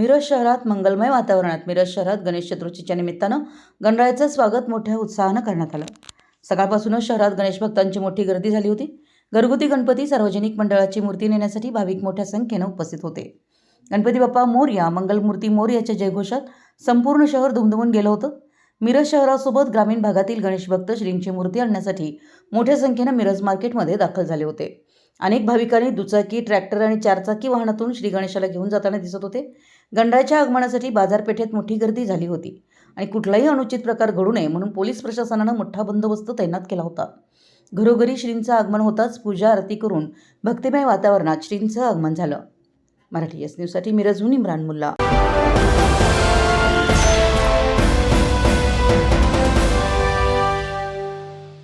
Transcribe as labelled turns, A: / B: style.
A: मिरज शहरात मंगलमय वातावरणात मिरज शहरात गणेश चतुर्थीच्या निमित्तानं गणरायाचं स्वागत मोठ्या उत्साहानं करण्यात आलं. सकाळपासूनच शहरात गणेश भक्तांची मोठी गर्दी झाली होती. घरगुती गणपती सार्वजनिक मंडळाची मूर्ती नेण्यासाठी भाविक मोठ्या संख्येनं उपस्थित होते. गणपती बाप्पा मोर्या मंगलमूर्ती मोर्याच्या जयघोषात संपूर्ण शहर दुमदुमून गेलं होतं. मिरज शहरासोबत ग्रामीण भागातील गणेश भक्त श्रींची मूर्ती आणण्यासाठी मोठ्या संख्येनं मिरज मार्केटमध्ये दाखल झाले होते. अनेक भाविकांनी दुचाकी ट्रॅक्टर आणि चारचाकी वाहनातून श्री गणेशाला घेऊन जाताना दिसत होते. गंडाच्या आगमनासाठी बाजारपेठेत मोठी गर्दी झाली होती आणि कुठलाही अनुचित प्रकार घडू नये म्हणून पोलीस प्रशासनानं मोठा बंदोबस्त तैनात केला होता. घरोघरी श्रींचं आगमन होताच पूजा आरती करून भक्तिमय वातावरणात श्रींचं आगमन झालं. मराठी एस न्यूजसाठी मिरजहून इम्रान मुल्ला.